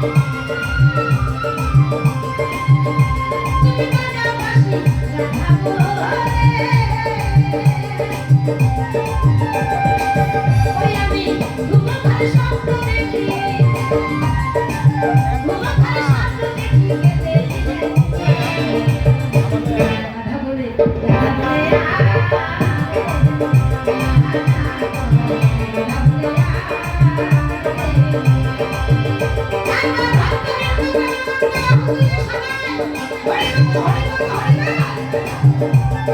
Thank you.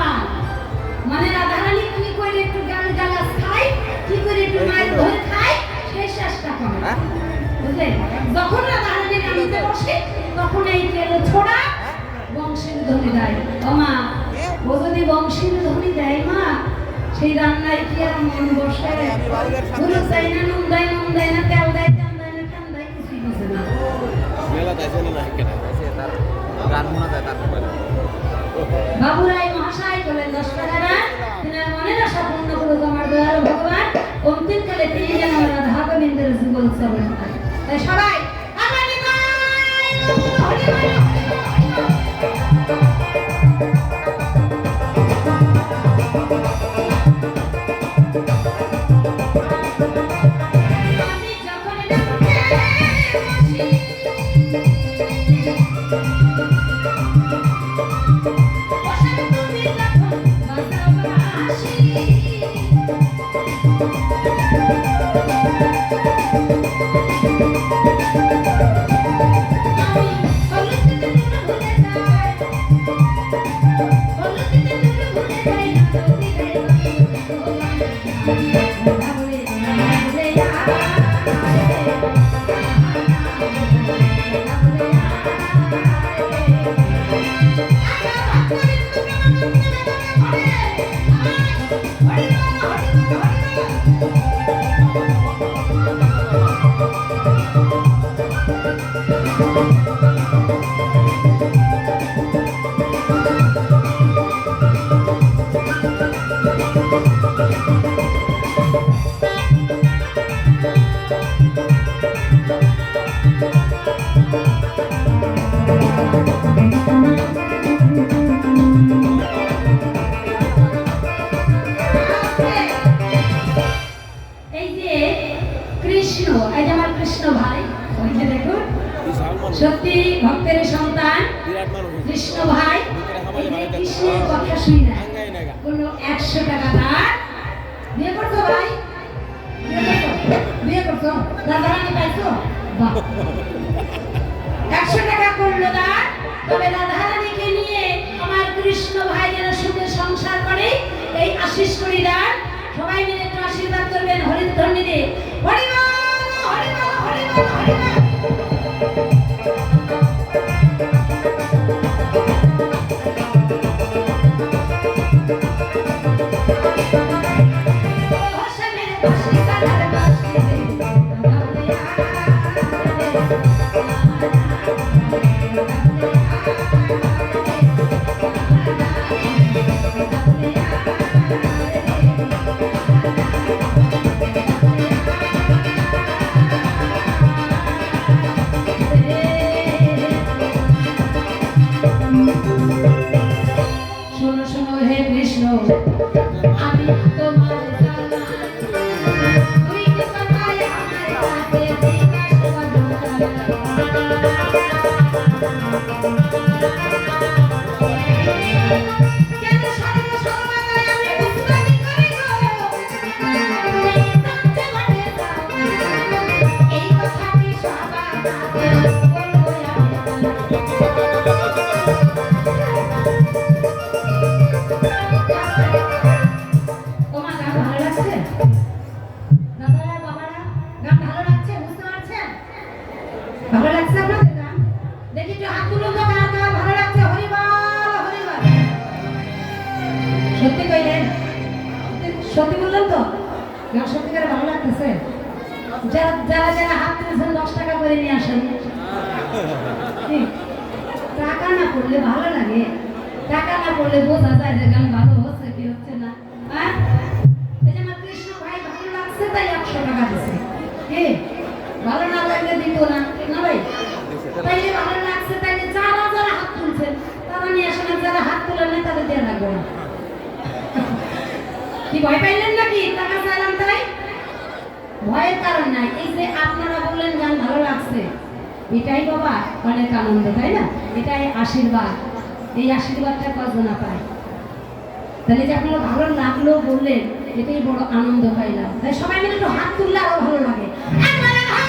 Principal মানে রাধারানী কি করে একটু গাল গালাস খায়? কি করে একটু মায়ের ধরে খায়? সেই চেষ্টা করে। হ্যাঁ? বুঝলেন? যখন রাধারানী রামতে বসে তখন এই কেলো ছোড়া বংশীর ধ্বনি দেয়। ও মা ও যদি বংশীর ধ্বনি দেয় মা সেই রান্নায় কি আর মন বসে? হলুদ দেয় না নুন দেয় নুন দেয় না তেল দেয় তেল দেয় না তেল দেয় কিছুই বুঝে না। মেলা তাইছে না কেটে তার গান মনে যায় তার মোবাইল বাবুরাই মহাশয় বলেন দশ টাকারা তিনার মনের আশা পূর্ণ করুক আমার দয়াল ভগবান। অন্তিমকালে তিনি যেন তাই সবাই এই যে আমার কৃষ্ণ ভাই। ওই যে দেখুন সত্যি ভক্তের সন্তান, কৃষ্ণ ভাই। কৃষ্ণের কথা শুই না। কোনো একশো টাকা দাঁড় বিয়ে করছ ভাই? বিয়ে করছ? রাধারানী পাইছো? একশো টাকা করল দাঁড় তবে রাধারানীকে নিয়ে আমার কৃষ্ণ ভাই যেন সুখে সংসার করে, এই আশিস করি সবাই মিলে একটু আশীর্বাদ করবেন হরিধ্বনি দিয়ে সত্যি বললেন তো? সত্যিকার ভালো লাগতেছে? যারা যারা যারা হাত তুলেছেন, দশ টাকা করে নিয়ে আসেন। টাকা না করলে ভালো লাগে। টাকা না করলে বোঝা যায় যে গান ভালো হচ্ছে, কি হচ্ছে না। হ্যাঁ? ভাই ভালো লাগছে, তাই একশো টাকা কি? ভালো না লাগলে দিত না না ভাই? তাইলে ভালো লাগছে, তাইলে যারা যারা হাত তুলছেন, তারা নিয়ে আসেন যারা হাত তোলেন না, তাদের দেওয়া লাগবে না। ভয় পাইলেন নাকি? টাকা চাইলাম তাই? ভয়ের কারণ নাই। এই যে আপনারা বললেন গান ভালো লাগছে। এটাই বাবা অনেক আনন্দ, তাই না? এটাই আশীর্বাদ। এই আশীর্বাদটা কজনা পায় তাহলে যে আপনারা ভালো লাগল বললেন, এটাই বড় আনন্দ পাইলাম। তাই সবাই মিলে একটু হাত তুললে আরও ভালো লাগে। একবারে হাত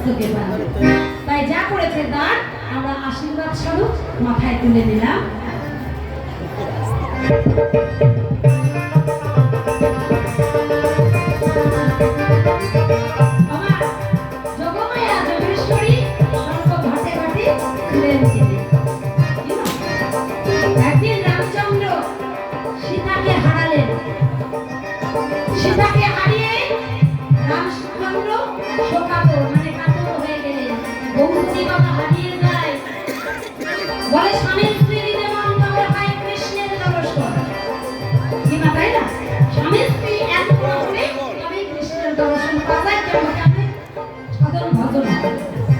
মস্তকে পান তাই যা করেছে দান আমরা আশীর্বাদ স্বরূপ মাথায় তুলে নিলাম Música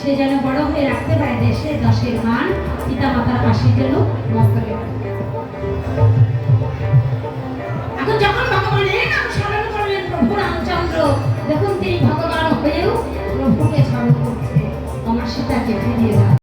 সে যেন বড় হয়ে রাখতে পারে দেশে দশের মান পিতা মাতার পাশে যেন মস্তকে রামচন্দ্র, দেখুন তিনি ভগবান হয়েও প্রভুকে স্মরণ করছে আমার সীতাকে ফিরিয়ে